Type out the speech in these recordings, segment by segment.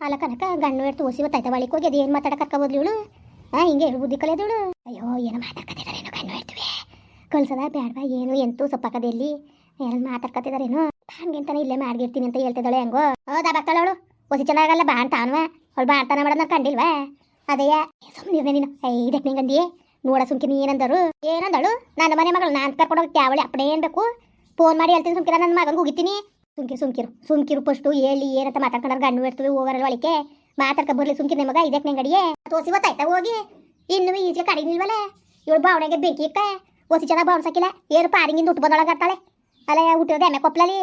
ಅಲ್ಲ ಕನಕ, ಗಂಡು ಎಡ್ತು ಓಸಿ ಗೊತ್ತಾಯ್ತಾ ಬಳಿಕ ಹೋಗಿ ಅದೇನು ಮಾತಾಡಕ್ಕೆ ಕರ್ಕೊಬೋದ್ಲು ಇವಳು? ಹಾಂ, ಹಿಂಗೆ ಬುದ್ಧಿ ಕಲಿಯೋದು ಇವಳು. ಅಯ್ಯೋ, ಏನೋ ಮಾತಾಡ್ಕತ್ತಿದಾರೇನೋ ಗಂಡು ಎಡ್ತೀವಿ ಕಳ್ಸದ ಬ್ಯಾಡ್ವಾ, ಏನು ಎಂತೂ ಸೊಪ್ಪಕ್ಕದಲ್ಲಿ ಏನೋ ಮಾತಾಡ್ಕತ್ತಿದಾರೇನೋ ಹಂಗೆಂತಾನೆ ಇಲ್ಲೇ ಮಾಡಿರ್ತೀನಿ ಅಂತ ಹೇಳ್ತಿದ್ದಾಳೆ ಹೆಂಗೋ. ಹೌದಾ ಬರ್ತಾಳೆ ಅವಳು. ಒಸಿ ಚೆನ್ನಾಗಲ್ಲ, ಬಾ ಅಂತ ಅವನು ಅವಳು ಬಾಳ್ತಾನ ಮಾಡೋದು ನಾನು ಕಂಡಿಲ್ವಾ? ಅದೇಯ ಸುಮ್ಮನೆ ನೀನು. ಇದಕ್ಕೆ ಅಂದಿ ನೋಡ ಸುಮ್ಕಿನಿ, ಏನಂದರು? ಏನಂದಳು? ನನ್ನ ಮನೆ ಮಗಳು ನಾನು ಕರ್ಕೊಂಡು ಹೋಗ್ತಿ ಅವಳೆ ಅಪ್ಪಣೆ ಏನ್ ಬೇಕು? ಫೋನ್ ಮಾಡಿ ಹೇಳ್ತೀನಿ ಸುಮ್ಕಿರ, ನನ್ನ ಮಗಂಗೆ ಹೋಗಿತೀನಿ ಸುಮ್ಕಿರು ಸುಮ್ಕಿರು. ಸುಮ್ಕಿರು ಪಸ್ಟು ಹೇಳಿ ಏನಂತ ಮಾತಾಡ್ಕೊಂಡ್ರೆ ಗಣ್ಣು ಇರ್ತವೆ ಹೋಗರಲ್ಲ ಒಳಿಕೆ ಮಾತಾಡ್ಕ ಬರ್ಲಿ ಸುಮ್ಕಿರು ಮಗ ಇದಕ್ಕೆ ನಂಗಡಿಯೇ ತೋಸಿ ಗೊತ್ತಾಯ್ತಾ ಹೋಗಿ? ಇನ್ನು ಈಜೆ ಕಡಿಗಿಲ್ವಲ್ಲ ಇವಳು ಬಾವಣೆಗೆ ಬೆಂಕಿ ಇಕ್ಕ? ಒಸಿ ಚೆನ್ನಾಗಿ ಬಾವ್ಸಕ್ಕಿಲ್ಲ ಏನು ಪಾರಿಂಗಿಂದ ಉಟ್ಟು ಬಂದೊಳಗಾಡ್ತಾಳೆ ಅಲ್ಲ ಹುಟ್ಟಿರೋದು ಎಮ್ಮೆ ಕೊಪ್ಪಲಲ್ಲಿ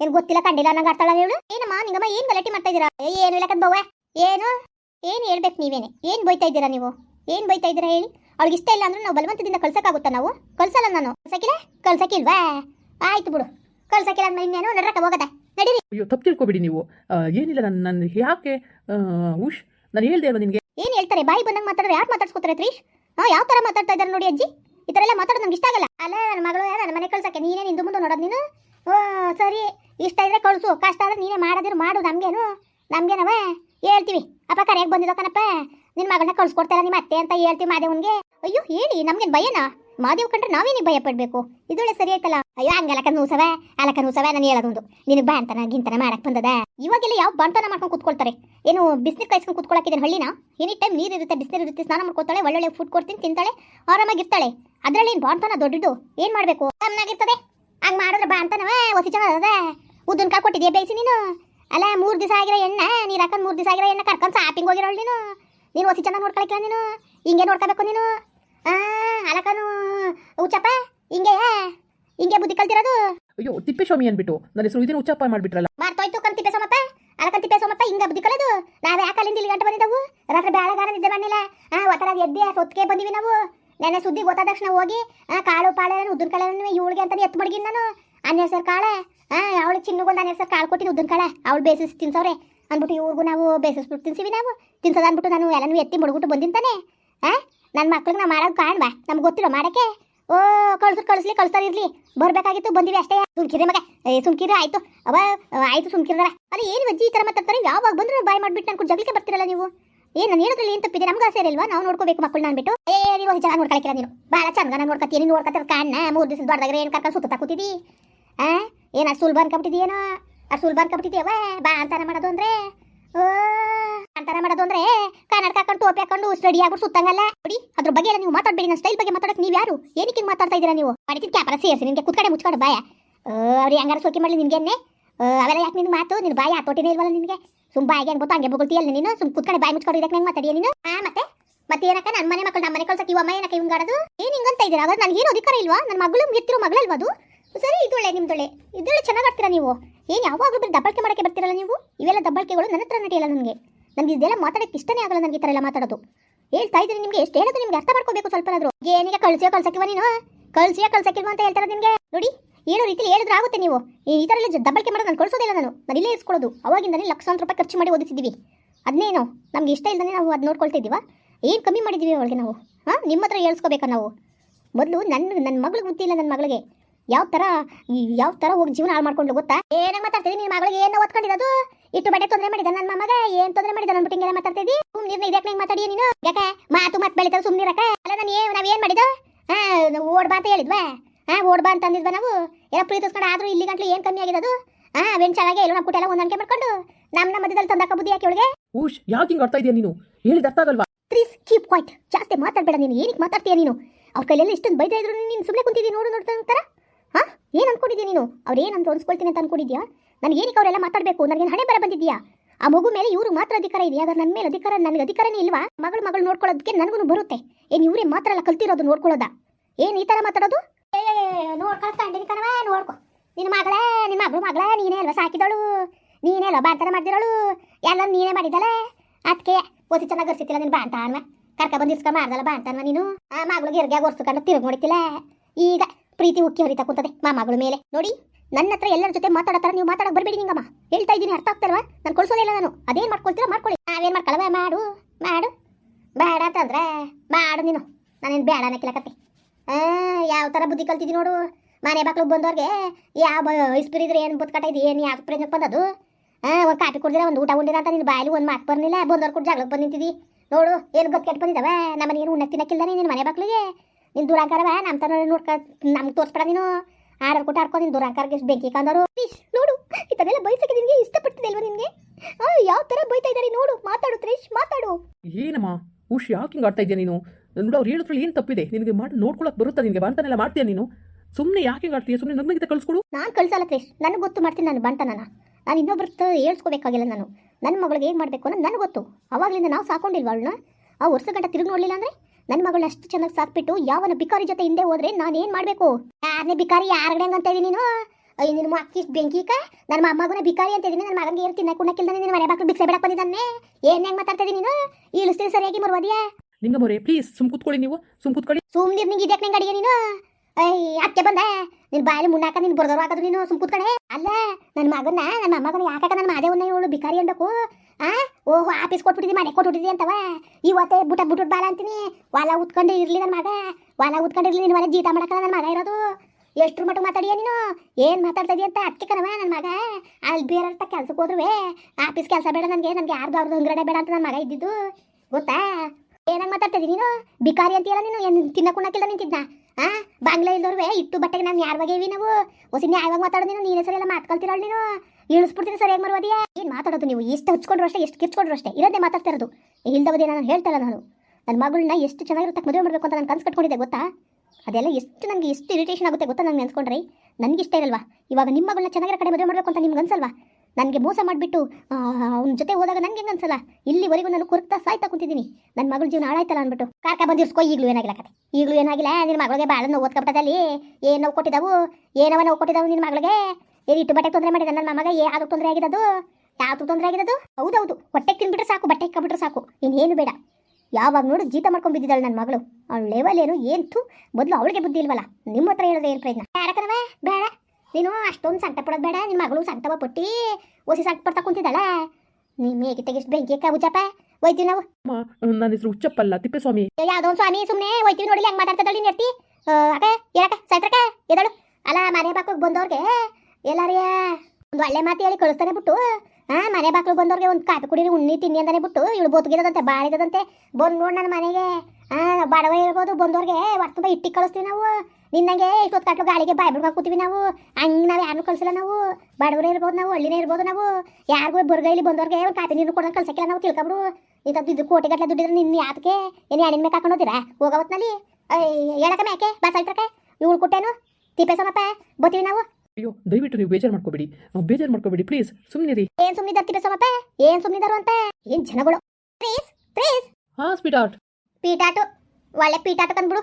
ಏನು ಗೊತ್ತಿಲ್ಲ ಕಂಡಿಲ್ಲ ನಂಗೆ ಆಡ್ತಾಳ ಇವಳು? ಏನಮ್ಮ, ನಿಂಗಮ್ಮ ಏನು ಗಲಾಟೆ ಮಾಡ್ತಾ ಇದ್ದೀರಾ ಏನು ಇಲ್ಲಕದ್ ಬವ್ವ ಏನು? ಏನು ಹೇಳ್ಬೇಕು ನೀವೇನೆ? ಏನು ಬೈತಾ ಇದ್ದೀರಾ ನೀವು? ಏನು ಬೈತಾ ಇದ್ದೀರಾ ಹೇಳಿ? ಅವ್ಳಿಗೆ ಇಷ್ಟ ಇಲ್ಲ ಅಂದ್ರೆ ನಾವು ಬಲವಂತದಿಂದ ಕಳ್ಸಕ್ಕಾಗುತ್ತಾ ನಾವು? ಕಳ್ಸಲ್ಲ ನಾನು. ಕಳ್ಸಕ್ಕಿಲ್ಲ? ಕಳ್ಸಕ್ಕಿಲ್ವಾ? ಆಯ್ತು ಬಿಡು. ಕಳ್ಸಕ್ಕಿಲ್ಲ ಅಂದ್ರೆ ಇನ್ನೇನು ನಡ್ರಕ್ಕ ಹೋಗದೆ. ನಡೀರಿ. ಅಯ್ಯೋ ತಪ್ಪು ತಿಳ್ಕೊಬೇಡಿ ನೀವು. ಆ, ಏನಿಲ್ಲ ನನ್ನ ನನ್ನ ಯಾಕೆ ಆ, ಉಷ್ ನಾನು ಹೇಳ್ದೆ ಅಲ್ವಾ ನಿಮಗೆ ಏನು ಹೇಳ್ತಾರೆ? ಬಾಯಿ ಬಂದಂಗೆ ಮಾತಾಡಿದ್ರೆ ಯಾರು ಮಾತಾಡ್ಸ್ಕೊತಾರೆ ತ್ರೀಶ್? ಹಾಂ ಯಾವ ಥರ ಮಾತಾಡ್ತಾ ಇದ್ದಾರೆ ನೋಡಿ ಅಜ್ಜಿ. ಈ ಥರ ಎಲ್ಲ ಮಾತಾಡೋದು ನಮ್ಗೆ ಇಷ್ಟ ಆಗಲ್ಲ. ಅಲ್ಲ ನನ್ನ ಮಗಳು ನನ್ನ ಮನೆ ಕಳ್ಸಕ್ಕೆ ನೀನೇ ನಿಂದು ಮುಂದೆ ನೋಡೋದು ನೀನು? ಓ ಸರಿ. ಇಷ್ಟ ಇದ್ರೆ ಕಳಿಸು. ಕಷ್ಟ ಆದ್ರೆ ನೀನೇ ಮಾಡೋದಿರು ಮಾಡು ನಮಗೇನು? ನಮಗೇನವ? ಹೇಳ್ತೀವಿ. ಅಪ್ಪ ಕರೆಯಾಗಿ ಬಂದಿದ್ದೋ ಕಣಪ್ಪ. ನಿನ್ನ ಮಗಳನ್ನ ಕಳ್ಸ್ಕೊಡ್ತಾರ ನಿಮ್ಮ ಅತ್ತೆ ಅಂತ ಹೇಳ್ತೀವಿ ಮಾದೇವನ್ಗೆ. ಅಯ್ಯೋ ಹೇಳಿ ನಮ್ಗೇನು ಭಯನಾ? ಮಾದೇವ್ ಕಂಡ್ರೆ ನಾವೇನಿಗೆ ಭಯ ಪಡ್ಬೇಕು? ಇದೊಳ್ಳೆ ಸರಿ ಆಯ್ತಲ್ಲ? ಅಯ್ಯೋ ಹಂಗಲಕ ಉಸವ ಅಲಕ ಉಸವ ನಾನು ಹೇಳೋದೊಂದು. ನಿನಗೆ ಬಾಣ್ತನ ಗಿಂತನ ಮಾಡಕ್ ಬಂದದ? ಇವಾಗೆಲ್ಲ ಯಾವ ಬಾಣ್ತನ ಮಾಡ್ಕೊಂಡು ಕೂತ್ಕೊಳ್ತಾರೆ? ಏನು ಬಿಸಿನೀರು ಕಾಯಿಸ್ಕೊಂಡು ಕುತ್ಕೊಳಕಿದ್ರೆ ಹಳ್ಳಿನ? ಎನಿ ಟೈಮ್ ನೀರು ಇರುತ್ತೆ, ಬಿಸಿನೀರು ಇರುತ್ತೆ, ಸ್ನಾನ ಮಾಡ್ಕೊತಾಳೆ ಒಳ್ಳೊಳ್ಳೆ ಫುಡ್ ಕೊಡ್ತೀನಿ, ತಿಂತಾಳೆ ಆರಾಮಾಗಿರ್ತಾಳೆ ಅದ್ರಲ್ಲಿ ಏನು ಬಾಣ್ತನ ದೊಡ್ಡದು? ಏನು ಮಾಡಬೇಕು? ಅಮ್ಮನಾಗಿರ್ತದೆ ಹಂಗೆ ಮಾಡಿದ್ರೆ ಬಾಂತನವ ಹೊಸಿ ಚೆನ್ನಾಗದೆ ಉದ್ದನ್ ಕಾಳು ಕೊಟ್ಟಿದ್ಯಾ ಬೇಯಿಸಿ ನೀನು? ಅಲ್ಲ, ಮೂರು ದಿವಸ ಆಗಿರೋ ಎಣ್ಣೆ, ನೀರು ಹಾಕೊಂಡು ಮೂರು ದಿವಸ ಆಗಿರೋ ಎಣ್ಣೆ ಕರ್ಕೊಂಡು ಸಾಪಿಂಗ್ ಹೋಗಿರೋಳು ನೀನು ನೀನು ಹೊಸಿ ಚೆನ್ನಾಗಿ ನೋಡ್ಕೊಳಕ್ಕೆ ನೀನು? ಹಿಂಗೆ ನೋಡ್ಕೋಬೇಕು ನೀನು? ಅಲಕನು ಉಚ್ಚಪ್ಪ ಹಿಂಗೆ ಹಿಂಗೆ ಬುದ್ಧಿ ಕಲ್ತಿರೋದು? ಅಯ್ಯೋ ತಿಪ್ಪೇಸ್ವಾಮಿ ಅನ್ಬಿಟ್ಟು ನನ್ನ ಹೆಸರು ಇದನ್ನು ಉಚ್ಚಪ್ಪ ಮಾಡಿಬಿಟ್ರಲ್ಲ. ಮಾರ್ತೋಯ್ತು ತಿಪ್ಪೆ ಸೋಮಪ್ಪ ಅಲಕನ್ ತಿಪ್ಪೆ ಸೋಮಪ್ಪ ಹಿಂಗ ಬುದ್ಧಿ ಕಲೋದು ನಾವೇ ಯಾಕಲ್ಲಿಂದ ಇಲ್ಲಿ ಗಂಟೆ ಬಂದಿದ್ದವು. ರಾತ್ರಿ ಬೇಳಗಾರ ನಿದ್ದೆ ಬಂದಿಲ್ಲ ಆ ಒತ್ತಡ ಎದ್ದೆ ಹೊತ್ತಿಗೆ ಬಂದಿವಿ ನಾವು. ನೆನೆ ಸುದ್ದಿ ಗೊತ್ತಾದ ತಕ್ಷಣ ಹೋಗಿ ಆ ಕಾಳು ಪಾಳೆ ಉದ್ದಿನ ಕಾಳೆ ಇವಳಿಗೆ ಅಂತ ಎತ್ತು ಮಡಗಿ ನಾನು. ಅನ್ಯ ಹೆಸರು ಕಾಳೆ. ಆ ಅವಳು ಚಿನ್ನಗೊಂದು ಅನ್ಯ ಹೆಸರು ಕಾಳು ಕೊಟ್ಟಿದ್ದು ಉದ್ದಿನ ಕಾಳೆ. ಅವಳು ಬೇಸಿಸ್ ತಿನ್ಸವ್ರೆ. ಅಂದ್ಬಿಟ್ಟು ಇವ್ರಿಗೂ ನಾವು ಬೇಸಿಸ್ಬಿಟ್ಟು ತಿನ್ಸಿವಿ ನಾವು. ತಿನ್ಸೋದು ಅಂದ್ಬಿಟ್ಟು ನಾನು ಎಲ್ಲನೂ ಎತ್ತಿ ಮುಡ್ಗುಟ್ಟು ಬಂದಿಂತಾನೆ ಆ ನನ್ನ ಮಕ್ಳಿಗೆ ನಾವು ಮಾಡೋದು ಕಾಣ್ಬಾ ನಮ್ಗೆ ಗೊತ್ತಿರೋ ಮಾಡಕ್ಕೆ? ಓ ಕಳ್ಸ್ರು ಕಳಿಸ್ಲಿ, ಕಳಿಸ್ತಾರೆ ಇರ್ಲಿ. ಬರ್ಬೇಕಾಗಿತ್ತು, ಬಂದಿವಿ ಅಷ್ಟೇ. ಸುಮ್ಕಿರಿ ಮಗ. ಏ ಸುಮ್ಕಿರಿ ಆಯ್ತು. ಅವ ಆಯ್ತು ಸುಮ್ಕಿರಲ್ಲ ಅಲ್ಲ, ಏನು ಅಜ್ಜಿ ಈ ಥರ ಮಾತಾಡ್ತಾರೆ? ಯಾವಾಗ ಬಂದ್ರು ಬಾಯ್ ಮಾಡ್ಬಿಟ್ಟು ನಾನು ಜಗಳಕ್ಕೆ ಬರ್ತಿರಲ್ಲ ನೀವು? ಏ, ನಾನು ಹೇಳೋದ್ರಲ್ಲಿ ಏನು ತಪ್ಪಿದೆ? ನಮ್ಗೆ ಆಸೆ ಇರಲ್ವಾ ನಾವು ನೋಡ್ಕೋಬೇಕು ಮಕ್ಕಳನ್ನ ಅಂದ್ಬಿಟ್ಟು. ಏ ನೀವು ಚೆನ್ನಾಗಿ ನೋಡ್ಕೊಳಕಿಲ್ಲ ನೀನು. ಭಾಳ ಚಂದ ನಾನು ನೋಡ್ಕೊತೀನಿ ನೀನು ನೋಡ್ಕೊತಾರ ಕಾಣ ಮೂರು ದಿವಸ ದೊಡ್ಡದಾಗ ಏನು ಕರ್ಕೊಂಡು ಸುತ್ತ ಕೂತಿದಿ? ಆ? ಏನು ಸುಲ್ ಬಾರ್ ಕಬಿಟ್ಟಿದೀಯೇನೋ ಆ ಸುಲ್ ಬಾರ್ ಕಬಿಟ್ಟಿದೀಯವ ಬಾ ಅಂತಾನೆ ಮಾಡೋದು ಅಂದ್ರೆ? ಓ ಅಂತಾನೆ ಮಾಡೋದು ಅಂದ್ರೆ ಕನ್ನಡ ಹಾಕೊಂಡು ಟೋಪಿ ಹಾಕೊಂಡು ಸ್ಟಡಿ ಆಗ್ಬಿಟ್ಟು ಸುತ್ತಂಗಲ್ಲ. ನೋಡಿ, ಅದ್ರ ಬಗ್ಗೆ ಎಲ್ಲ ನೀವು ಮಾತಾಡ್ಬೇಡಿ, ನನ್ನ ಸ್ಟೈಲ್ ಬಗ್ಗೆ ಮಾತಾಡಕ್ಕೆ ನೀವು ಯಾರು? ಏನಕ್ಕೆ ಹಿಂಗ್ ಮಾತಾಡ್ತಾ ಇದ್ದೀರಾ ನೀವು? ಮಾಡಿದ ಕ್ಯಾಪರ ಸೇರಿಸಿ ನಿಮಗೆ ಕುತ್ಕಡೆ ಮುಚ್ಕೊಂಡು ಬಾಯ. ಅವ್ರಿಗೆ ಹೆಂಗಾರ ಸೋಕಿ ಮಾಡಲಿ ನಿನ್ಗೆನ್ನೆ ಅವೆಲ್ಲ ಯಾಕೆ ನಿನ್ ಮಾತು? ನಿನ್ ಬಾಯಿ ಆತೋಟಿನೇ ಇಲ್ವಲ್ಲ ನಿನಗೆ? ಸುಮ್ ಬಾಯಿಗೆ ಹೆಂಗ್ ಗೊತ್ತಾ ಹಂಗೆ ಬೊಗಳ್ತೀಯಲ್ಲ ನೀನು? ಸುಮ್ ಕುತ್ಕಡೆ ಬಾಯಿ ಮುಚ್ಕೊಂಡು ಇದಕ್ಕೆ ಹೆಂಗ್ ಮಾತಾಡಿಯ ನೀನು? ಆ, ಮತ್ತೆ? ಮತ್ತೆ ಏನಕ್ಕ ನನ್ನ ಮನೆ ಮಕ್ಕಳು ನಮ್ಮ ಮನೆ ಕಳ್ಸಕ್ಕೆ ಇವ ಅಮ್ಮ ಏನಕ್ಕ ಇವಂಗ್ ಆಡೋದು? ಏನ್ ಹಿಂಗಂತ ಇದ್ದೀರಾ? ಅವಾಗ ನನಗೇನು ಅಧಿಕಾರ ಇಲ್ವಾ? ನನ್ನ ಮಗಳು ಎತ್ತಿರೋ ಮಗಳಲ್ವಾ ಅದು? ಸರಿ ಇದೊಳ್ಳೆ ನಿಮ್ದೊಳ್ಳೆ ಇದೊಳ್ಳೆ ಚೆನ್ನಾಗಿ ಆಡ್ತೀರಾ ನೀವು? ಏನು ಯಾವಾಗಲೂ ದಬ್ಬಳಕೆ ಮಾಡೋಕೆ ಬರ್ತೀರಲ್ಲ ನೀವು? ಇವೆಲ್ಲ ದಬ್ಬಳಿಕೆಗಳು ನನ್ನ ಹತ್ರ ನಡೆಯಲ್ಲ ನನಗೆ. ನನಗೆ ಇದೆಲ್ಲ ಮಾತಾಡಕ್ಕೆ ಇಷ್ಟನೇ ಆಗಲ್ಲ ನನಗೆ ಈ ಥರ ಎಲ್ಲ ಮಾತಾಡೋದು. ಹೇಳ್ತಾ ಇದ್ದೀನಿ ನಿಮಗೆ, ಎಷ್ಟು ಹೇಳೋದು ನಿಮಗೆ ಅರ್ಥ ಮಾಡ್ಕೋಬೇಕು ಸ್ವಲ್ಪ ಆದ್ರೂ ಏನಿಗೆ ಕಳ್ಸಿಯೋ ಕಳ್ಸಕ್ಕಿವ ನೀನು? ಕಳ್ಸಿಯೋ ಕಳ್ಸಕ್ಕಿಲ್ವ ಅಂತ ಹೇಳ್ತಾರೆ ನಿಮಗೆ? ನೋಡಿ, ಏನೋ ರೀತಿಲಿ ಹೇಳಿದ್ರೆ ಆಗುತ್ತೆ ನೀವು. ಈ ಥರ ಎಲ್ಲ ದಬ್ಬಳಕೆ ಮಾಡೋದು ನಾನು ಕಳಿಸೋದಿಲ್ಲ ನಾನು. ನಾನು ಇಲ್ಲೇ ಇಸ್ಕೊಳ್ಳೋದು ಅವಾಗಿಂದನೇ ಲಕ್ಷಾಂತರ ರೂಪಾಯಿ ಖರ್ಚು ಮಾಡಿ ಓದಿಸಿದ್ದೀವಿ. ಅದನ್ನೇನು ನಮ್ಗೆ ಇಷ್ಟ ಇಲ್ಲದೇ ನಾವು ಅದು ನೋಡ್ಕೊಳ್ತಾ ಇದ್ದೀವಾ? ಏನು ಕಮ್ಮಿ ಮಾಡಿದ್ದೀವಿ ಅವಳಿಗೆ ನಾವು? ಹಾಂ, ನಿಮ್ಮ ಹತ್ರ ಹೇಳ್ಸ್ಕೋಬೇಕಾ ನಾವು? ಮೊದಲು ನನ್ನ ನನ್ನ ಮಗಳಿಗೆ ಗೊತ್ತಿಲ್ಲ ನನ್ನ ಮಗಳಿಗೆ. ಯಾವ ತರ ಯಾವ ತರ ಹೋಗಿ ಜೀವನ ಹಾಳು ಮಾಡ್ಕೊಂಡು ಗೊತ್ತಾ? ಏನಾಗ ಮಾತಾಡ್ತಿದ್ದೆ ನಿನ್ನ ಮಗಳಿಗೆ ಏನೋ ಓದ್ಕೊಂಡಿರೋದು ಇಟ್ಟು ಬಟ್ಟೆ ತೊಂದರೆ ಮಾಡಿದ ನನ್ನ ಮಗ? ಏನ್ ತೊಂದರೆ ಮಾಡಿದ ನನ್ನ ಬಿಟ್ಟಿಂಗೆಲ್ಲ ಮಾತಾಡ್ತಿದ್ದಿ ಸುಮ್ಮನೆ ಇದಕ್ಕೆ ನಂಗೆ ಮಾತಾಡಿ ನೀನು? ಯಾಕೆ? ಮಾತು ಮಾತು ಬೆಳಿತಾರೆ ಸುಮ್ಮನಿರಕ ಅಲ್ಲ ನಾನು ಏನ್ ನಾವ್ ಏನ್ ಮಾಡಿದ ಹಾ ಓಡ್ಬಾ ಅಂತ ಹೇಳಿದ್ವಾ? ಹಾ ಓಡ್ಬಾ ಅಂತ ಅಂದಿದ್ವಾ ನಾವು? ಎಲ್ಲ ಪ್ರೀತಿಸ್ಕೊಂಡು ಆದ್ರೂ ಇಲ್ಲಿ ಗಂಟ್ಲು ಏನ್ ಕಮ್ಮಿ ಆಗಿರೋದು? ಹಾ ಅವೇನ್ ಚೆನ್ನಾಗಿ ಎಲ್ಲ ನಮ್ಮ ಕುಟೆಲ್ಲ ಹೊಂದಾಣಿಕೆ ಮಾಡ್ಕೊಂಡು ನಮ್ಮ ನಮ್ಮ ಮಧ್ಯದಲ್ಲಿ ತಂದಾಕ ಬುದ್ಧಿ ಯಾಕೆ ಇವಳಿಗೆ? ಉಷ್ ಯಾಕೆ ಹಿಂಗೆ ಅರ್ಥ ಇದೆಯಾ ನೀನು? ಹೇಳಿದ ಅರ್ಥ ಆಗಲ್ವಾ? ಪ್ಲೀಸ್ ಕೀಪ್ ಕ್ವೈಟ್ ಜಾಸ್ತಿ ಮಾತಾಡ್ಬೇಡ ನೀನು. ಏನಕ್ಕೆ ಮಾತಾಡ್ತೀಯ ನೀನು? ಅವ್ರ ಕೈಲೆಲ್ಲ ಇಷ್ಟೊಂದು ಬೈತಾ ಇದ್ರು ನೀನು ಸುಮ್ಮನೆ ಕುಂತಿದ್ದೀನಿ ನೋಡು ನೋಡ್ತಾ ಏನು ಅನ್ಕೊಂಡಿದ್ಯಾ ನೀನು? ಅವ್ರು ಏನಂತ ಅನ್ಸ್ಕೊಳ್ತೀನಿ ಅಂತ ಅನ್ಕೊಂಡಿದ್ಯಾ? ನನಗೆ ಏನಕ್ಕೆ ಅವರೆಲ್ಲ ಮಾತಾಡಬೇಕು? ನನಗೆ ಹಣೆ ಬರ ಬಂದಿದ್ಯಾ? ಆ ಮಗು ಮೇಲೆ ಇವರು ಮಾತ್ರ ಅಧಿಕಾರ ಇದೆಯಾ? ಅದ್ರ ನನ್ನ ಮೇಲೆ ಅಧಿಕಾರ ನನಗೆ ಅಧಿಕಾರನೇ ಇಲ್ವಾ? ಮಗಳು ಮಗಳು ನೋಡ್ಕೊಳ್ಳೋದಕ್ಕೆ ನನಗೂ ಬರುತ್ತೆ. ಏನು ಇವರೇ ಮಾತ್ರ ಅಲ್ಲ ಕಲ್ತಿರೋದು ನೋಡ್ಕೊಳ್ಳೋದ? ಏನು ಈ ಥರ ಮಾತಾಡೋದು? ಏ ನೋಡ್ಕೊಳ್ತಾಂಡಿನಿ ನೋಡ್ಕೊ. ನಿನ್ನ ಮಗಳೇ ನಿಮ್ಮ ಮಗಳು ಮಗಳೇ, ನೀನೇ ಅಲ್ವಾ ಸಾಕಿದಳು? ನೀನೇ ಅಲ್ವಾ ಬಾಂತನ ಮಾಡಿದಿರಳು ಎಲ್ಲ ನೀನೇ ಮಾಡಿದಲ್ಲ ಅದಕ್ಕೆ ಓದಿ ಚೆನ್ನಾಗಿ ಗರ್ಸಿತ್ತಿಲ್ಲ ನಿನ್ನ ಬಾಂತ ಅನ್ವ ಕರ್ಕ ಬಂದು ಇಸ್ಕ ಮಾಡ್ದಲ್ಲ ಬಾಂತ ಅನ್ವ ನೀನು? ಆ ಮಗಳಿಗೆ ಇರ್ಗ್ಯಾಗ ಒರ್ಸ್ಕೊಂಡು ತಿರುಗಿ ನೋಡಿತಿಲ್ಲ ಈಗ ಪ್ರೀತಿ ಉಕ್ಕಿ ಹರಿತಾ ಕುಂತದೆ ಮಾ ಮಗಳ ಮೇಲೆ. ನೋಡಿ, ನನ್ನ ಹತ್ರ ಎಲ್ಲರ ಜೊತೆ ಮಾತಾಡತ್ತಾರ ನೀವು ಮಾತಾಡಕ್ ಬರ್ಬೇಡಿ ನಿಂಗಮ್ಮ. ಹೇಳ್ತಾ ಇದ್ದೀನಿ, ಅರ್ಥ ಆಗ್ತಾರವಾ ನಾನು ಕೊಡ್ಸೋದಿಲ್ಲ ನಾನು. ಅದೇನ್ ಮಾಡ್ಕೊಳ್ತೀರಾ, ಮಾಡ್ಕೊಳ್ಳಿ. ನಾವೇನ್ ಮಾಡ್ಕೊಳವ ಮಾಡು ಮಾಡು. ಬೇಡ ಅಂತಂದ್ರೆ ಮಾಡು ನೀನು. ನಾನೇನು ಬೇಡ ಅನ್ನಕ್ಕಿಲ್ಲಕತ್ತಿ ಆ, ಯಾವ ತರ ಬುದ್ಧಿ ಕಲ್ತಿದ್ದಿ ನೋಡು. ಮನೆ ಮಕ್ಳು ಬಂದವ್ರಿಗೆ ಯಾವ ಇಸ್ಪಿರಿದ್ರೆ ಏನು ಬುದ್ಕಟ ಇದೆ ಏನು ಯಾವ ಪ್ರಯೋಜನಕ್ಕೆ ಬಂದದು ಹಾಂ ಒಂದು ಕಾಫಿ ಕುಡಿದ್ರೆ, ಒಂದು ಊಟ ಉಂಡಿರ ಅಂತ ನಿನ್ನ ಬಾಯಲ್ಲಿ ಒಂದು ಮಾತು ಬರ್ನಿಲ್ಲ ಬಂದವ್ರು ಕೂಡ ಜಗಳಕ್ಕೆ ಬಂದು ನೋಡು, ಏನು ಗೊತ್ತು ಕೆಟ್ಟು ಬಂದಿದ್ದಾವೆ? ನಮ್ಮನೇನು ಏನು ಉಣ್ಣಕ್ಕೆ ತಿನ್ನಕ್ಕಿಲ್ಲ ನಿನ್ನ ಮನೆ ಬಾಕ್ಲಿಗೆ ನಿನ್ನ ಬಾ ನಮ್ಮ ತನ ನೋಡ್ಕ ನಮ್ಗೆ ತೋರಿಸ್ಬೇಡ ನೀನು. ಆಡರ್ ಕೊಟ್ಟು ಆಡ್ಕೊ ನಿನ್ನ ದುರಾಂಕಾರಕ್ಕೆ ಎಷ್ಟು ಬೆಂಕಿ ಕಂದರು ನೋಡು ಇದನ್ನೆಲ್ಲ ಬಯಸಕ್ಕೆ ನಿನಗೆ ಇಷ್ಟಪಡ್ತಿದೆ ಅಲ್ವಾ ನಿನಗೆ ಯಾವ ಥರ ಬೈತಾ ಇದ್ದಾರೆ ನೋಡು ಮಾತಾಡು ತ್ರೇಶ್ ಮಾತಾಡು. ಏನಮ್ಮ ಹುಷ್ ಯಾಕೆ ಹಿಂಗೆ ಆಡ್ತಾ ಇದೆಯಾ ನೀನು? ನೋಡು ಅವ್ರು ಹೇಳಿದ್ರಲ್ಲಿ ಏನು ತಪ್ಪಿದೆ? ನಿನಗೆ ಮಾಡಿ ನೋಡ್ಕೊಳಕ್ಕೆ ಬರುತ್ತಾ ನಿನಗೆ? ಬಂತನೆಲ್ಲ ಮಾಡ್ತೀಯ ನೀನು? ಸುಮ್ಮನೆ ಯಾಕೆ ಹಿಂಗೆ ಆಡ್ತೀಯ? ಸುಮ್ಮನೆ ನಗ್ನಗಿತ ಕಳಿಸ್ಕೊಡು. ನಾನು ಕಳ್ಸಲ್ಲ ತ್ರೇಶ್ ನನಗೆ ಗೊತ್ತು ಮಾಡ್ತೀನಿ ನಾನು ಬಂತನ ನಾನು ಇನ್ನೊಬ್ರ ಹೇಳ್ಸ್ಕೋಬೇಕಾಗಿಲ್ಲ ನಾನು. ನನ್ನ ಮಗಳಿಗೆ ಏನು ಮಾಡಬೇಕು ಅನ್ನೋದು ನನಗೆ ಗೊತ್ತು. ಅವಾಗಲಿಂದ ನಾವು ಸಾಕೊಂಡಿಲ್ವ ಅವಳನ್ನ? ಆ ವರ್ಷ ಗಂಟ ತಿರುಗಿ ನೋಡಲಿಲ್ಲ ಅಂದರೆ? ನನ್ನ ಮಗಳನ್ನ ಅಷ್ಟು ಚೆನ್ನಾಗಿ ಸಾಕ್ಬಿಟ್ಟು ಯಾವನ ಬಿಕಾರಿ ಜೊತೆ ಹಿಂದೆ ಹೋದ್ರೆ ನಾನು ಏನು ಮಾಡಬೇಕು? ಯಾರನೇ ಬಿಕಾರಿ ಯಾರ್ಗಡೆ ಅಂತ ಇದೀನಿ ನೀನು? ಅಯ್ಯ ನಿನ್ನ ಅಕ್ಕಿ ಬೆಂಕಿಕ ನನ್ನ ಮೊಮ್ಮಗನ ಬಿಕಾರಿ ಅಂತ ಇದೀನಿ ನನ್ನ ಮಗನಿಗೆ ಏನು ತಿನ್ನಕ್ಕೆ ಉಣ್ಣಕ್ಕಿಲ್ದ ನಿನ್ನ ಮನೆ ಬಾಕ್ಲು ಬಿಕ್ಸೆ ಬಿಡಕ್ಕೆ ಬಂದಿದ್ದಾನೆ. ಏನ್ ಹೆಂಗೆ ಮಾತಾಡ್ತಾ ಇದೀನಿ ನೀನು? ಇಳಿಸ್ತೀನಿ ಸರಿಯಾಗಿ ಮರುವದಿಯಾ. ನಿಂಗಮ್ಮವ್ರೆ ಪ್ಲೀಸ್ ಸುಮ್ ಕೂತ್ಕೊಳ್ಳಿ ನೀವು ಸುಮ್ ಕೂತ್ಕೊಳ್ಳಿ. ಸುಮ್ನಿರ್ ನಿಂಗೆ ಇದಕ್ಕೆ ನಂಗೆ ಅಡಿಗೆ ನೀನು? ಅಯ್ಯ ಅಕ್ಕೆ ಬಂದೆ. ನಿನ್ ಬಾಯಲ್ಲಿ ಮುನ್ನಾಕ ನೀನು ಬರ್ದವ್ರು ಹಾಕೋದು ನೀನು ಸುಮ್ ಕೂತ್ಕಣೆ. ಅಲ್ಲ ನನ್ನ ಮಗನ ನನ್ನ ಮೊಮ್ಮಗನ ಯಾಕಾಕ ನನ್ನ ಮಾದೇವನ್ನ ಇವಳು ಬಿಕಾರಿ ಅನ್ಬೇಕು? ಆ? ಓಹೋ ಆಫೀಸ್ ಕೊಟ್ಬಿಟ್ಟಿದ್ದಿ ಮನೆ ಕೊಟ್ಬಿಟ್ಟಿದ್ದಿ ಅಂತವ? ಇವತ್ತೇ ಬುಟ ಬುಟ್ಟು ಬಾಲ ಅಂತೀನಿ. ಹೊಲ ಉತ್ಕೊಂಡು ಇರಲಿ ನನ್ನ ಮಗ. ಹೊಲ ಇರಲಿ ನಿನ್ನ ಮನೆ ಜೀತ ಮಾಡಕ್ಕಲ್ಲ ನನ್ನ ಮಗ ಇರೋದು. ಎಷ್ಟ್ರ ಮಟ್ಟ ಮಾತಾಡಿಯ ನೀನು? ಏನು ಮಾತಾಡ್ತಾ ಇದೀಯ ಅಂತ ಅದಕ್ಕೆ ಕಣವ ನನ್ನ ಮಗ. ಅಲ್ಲಿ ಬೇರೆ ಕೆಲ್ಸಕ್ಕೆ ಹೋದ್ರುವೆ. ಆಫೀಸ್ ಕೆಲಸ ಬೇಡ ನನಗೆ ನನಗೆ ಯಾರ್ದು ಅವ್ರದ್ದು ಹಂಗ್ರಡೆ ಬೇಡ ಅಂತ ನನ್ನ ಮಗ ಇದ್ದಿದ್ದು. ಗೊತ್ತಾ? ಏನಂಗ್ ಮಾತಾಡ್ತಾ ಇದೀನಿ ನೀನು? ಬಿಕಾರಿ ಅಂತೀಯಲ್ಲ ನೀನು? ಏನು ತಿನ್ನಕ್ಕುಣ್ಣಕ್ಕಿಲ್ಲ ನಿಂತಿದ್ನ ಆ, ಬಾಂಗ್ಲಾ ಇಲ್ದವ್ರುವೆ ಇಟ್ಟು ಬಟ್ಟೆಗೆ ನಾನು ಯಾರ ಬಗ್ಗೆ ನಾವು? ಹೊಸಿ ಯಾವಾಗ ಮಾತಾಡೋದು ನೀನು, ನೀನೇ ಸರಿಯಲ್ಲ ಮಾತ್ಕೊಳ್ತಿರೋಳು ನೀನು? ಇಳಿಸ್ಬಿಡ್ತೀನಿ ಸರಿಯಾಗಿ ಮರುವದಿಯ? ಏನು ಮಾತಾಡೋದು ನೀವು? ಎಷ್ಟು ಹಚ್ಕೊಂಡ್ರು ಅಷ್ಟೇ, ಎಷ್ಟು ಕಿರ್ಚ್ಕೊಂಡ್ರು ಅಷ್ಟೇ? ಇರೋದೇ ಮಾತಾಡ್ತಾ ಇರೋದು. ಇಲ್ದವದೇ ನಾನು ಹೇಳ್ತಾ ಇಲ್ಲ ನಾನು. ನನ್ನ ಮಗಳನ್ನ ಎಷ್ಟು ಚೆನ್ನಾಗಿರುತ್ತೆ ಮದುವೆ ಮಾಡಬೇಕು ಅಂತ ನಾನು ಕನ್ಸು ಕಟ್ಕೊಂಡಿದ್ದೆ, ಗೊತ್ತಾ? ಅದೆಲ್ಲ ಎಷ್ಟು ನನಗೆ ಎಷ್ಟು ಇರಿಟೇಷನ್ ಆಗುತ್ತೆ ಗೊತ್ತಾ ನಂಗೆ ನೆನ್ಸ್ಕೊಂಡ್ರೆ? ನನಗೆ ಇಷ್ಟ ಇರಲ್ವಾ? ಇವಾಗ ನಿಮ್ಮ ಮಗಳನ್ನ ಚೆನ್ನಾಗಿರೋ ಕಡೆ ಮದುವೆ ಮಾಡಬೇಕು ಅಂತ ನಿಮ್ಗೆ ಅನ್ಸಲ್ವಾ? ನನಗೆ ಮೋಸ ಮಾಡಿಬಿಟ್ಟು ಅವನ ಜೊತೆ ಹೋದಾಗ ನನಗೆ ಹೆಂಗೆ ಅನ್ಸಲ್ಲ? ಇಲ್ಲಿವರೆಗೂ ನಾನು ಕುರ್ತಾ ಸಾಯ್ತಾ ಕುಂತಿದ್ದೀನಿ. ನನ್ನ ಮಗಳ ಜೀವನ ಹಾಳಾಯ್ತಲ್ಲ ಅಂದ್ಬಿಟ್ಟು ಕಾಕ ಬಂದಿರ್ಸ್ಕೋ ಈಗಲೂ ಏನಾಗಿಲ್ಲ ಕತೆ. ಈಗಲೂ ಏನಾಗಿಲ್ಲ ನಿನ್ನ ಮಗಳಿಗೆ ಭಾಳ ನೋವು ಓದ್ಕೊಬಿಟ್ಟದಲ್ಲಿ ಏನು ನೋವು ಕೊಟ್ಟಿದ್ದಾವು ಏನವ ನೋವು ಕೊಟ್ಟಿದ್ದಾವು ನಿನ್ನ ಮಗಳಿಗೆ? ಏನು ಇಟ್ಟು ಬಟ್ಟೆ ತೊಂದರೆ ಮಾಡಿದ ನನ್ನ ಮಗ ಯಾವ ತೊಂದರೆ ಆಗಿದ್ದು ಯಾವ್ದು ತೊಂದರೆ ಆಗಿದ್ದು ಹೌದೌದು, ಹೊಟ್ಟೆ ತಿನ್ಬಿಟ್ರೆ ಸಾಕು, ಬಟ್ಟೆ ಇಕ್ಕೊಬಿಟ್ರೆ ಸಾಕು. ಇನ್ನೇನು ಬೇಡ. ಯಾವಾಗ ನೋಡು ಜೀತ ಮಾಡ್ಕೊಂಡು ಬಿದ್ದಿದ್ದಾಳೆ ನನ್ನ ಮಗಳು. ಅವಳ ಲೆವೆಲ್ ಏನು ಏನು ಮೊದಲು ಅವಳಿಗೆ ಬುದ್ಧಿ ಇಲ್ವಲ್ಲ? ನಿಮ್ಮ ಹತ್ರ ಹೇಳಿದ್ರೆ ಏನು ಪ್ರಯತ್ನ? ಬೇಡ. ನೀನು ಅಷ್ಟೊಂದು ಸಂಕಟ ಪಡೋದು ಬೇಡ ನಿನ್ನ ಮಗಳು ಸಂಕಟವ ಪಟ್ಟಿ. ಓಸಿ ಸಂಕಟ ಪಡ್ತಾ ಕುಂತಿದ್ದಾಳ. ನಿಮ್ಮ ಮೇಗೆ ತೆಗಿಷ್ಟು ಬೆಂಕಿ ಅಕ್ಕ ಉಚ್ಚಪ್ಪ ಹೋಯ್ತೀವಿ ನಾವು? ನನ್ನ ಹೆಸರು ಉಚ್ಚಪ್ಪಲ್ಲ ತಿಪ್ಪೇಸ್ವಾಮಿ ಯಾವುದೋ ಸ್ವಾಮಿ ಸುಮ್ಮನೆ ಹೋಯ್ತೀವಿ ನೋಡಿ ಹೆಂಗೆ ಮಾತಾಡ್ತದಳಿ ನೆರ್ತಿ ಅಕ್ಕ ಹೇಳಕ್ಕ ಸೈತ್ರಕ್ಕ ಎದಳು ಅಲ್ಲ ಮನೆ ಬಾಕ್ಲಿಗೆ ಬಂದವ್ರಿಗೆ ಎಲ್ಲಾರಿಯ ಒಂದು ಒಳ್ಳೆ ಮಾತು ಹೇಳಿ ಕಳಿಸ್ತಾನೆ ಬಿಟ್ಟು ಹಾ ಮನೆ ಬಾಕ್ಲಿಗೆ ಬಂದವ್ರಿಗೆ ಒಂದು ಕಾಪಿ ಕುಡಿರಿ ಉಣ್ಣಿ ತಿನ್ನಿ ಅಂತಾನೆ ಬಿಟ್ಟು ಇವಳು ಬೋತ್ಗಿರೋದಂತೆ ಬಾಳಿದಂತೆ ಬಂದು ನೋಡಿ ನನ್ನ ಮನೆಗೆ. ಹಾ ಬಡವ ಇರ್ಬೋದು ಬಂದವ್ರಿಗೆ ತುಂಬ ಇಟ್ಟಿ ಕಳಿಸ್ತೀವಿ ನಾವು. ನಿನ್ನಂಗೆ ಇಷ್ಟೊತ್ತು ಕಟ್ಲು ಗಾಳಿಗೆ ಬಾಯ್ ಬಿಡ್ಕೊಂಡು ಕೂತೀವಿ ನಾವು. ಹಂಗೆ ನಾವು ಯಾರನ್ನೂ ಕಳಿಸಿಲ್ಲ ನಾವು. ಬಡವರೇ ಇರ್ಬೋದು ನಾವು ಹಳ್ಳಿನೇ ಇರ್ಬೋದು ನಾವು. ಯಾರಿಗೂ ಬರ್ಗೈಲಿ ಬಂದವ್ರಿಗೆ ಒಂದು ಕಾಪಿ ನೀರು ಕೊಡೋದು ಕಳ್ಸಕ್ಕಿಲ್ಲ ನಾವು ತಿಳ್ಕೊಬಿಡು. ಇಂಥದ್ದು ಇದು ಕೋಟಿ ಗಟ್ಟಲೆ ದುಡ್ಡಿದ್ರೆ ನಿನ್ನ ಯಾತಕ್ಕೆ ಏನು ಎಣ್ಣಿನ ಮೇಲೆ ಹಾಕೊಂಡು ಹೋದಿರಾ ಹೋಗೋವತ್ನಲ್ಲಿ ಹೇಳಕ ಮೇಕೆ ಬಸ್ ಆಯ್ತಕ್ಕೆ ಇವಳು ಕೊಟ್ಟೇನು. ತಿಪ್ಪೇಸಮಪ್ಪ ಬತ್ತೀವಿ ನಾವು. ಅಯ್ಯೋ ದಯವಿಟ್ಟು ನೀವು ಬೇಜಾರು ಮಾಡ್ಕೋಬೇಡಿ. ಬೇಜಾರು ಮಾಡ್ಕೋಬೇಡಿ ಪ್ಲೀಸ್ ಸುಮ್ಮನಿರಿ ಏನ್ ಸುಮ್ಮನಿದ್ದಾರೆ ತಿಪ್ಪೇಸಮಪ್ಪ ಏನ್ ಸುಮ್ಮನಿದಾರು ಅಂತ? ಏನ್ ಜನಗಳು? ಪ್ಲೀಸ್ ಪ್ಲೀಸ್ ಹಾಂ ಸ್ವೀಟ್ ಆರ್ಟ್ ಪೀಟಾಟು ಒಳ್ಳೆ ಪೀಟಾಟು ಕಂದ್ಬಿಡು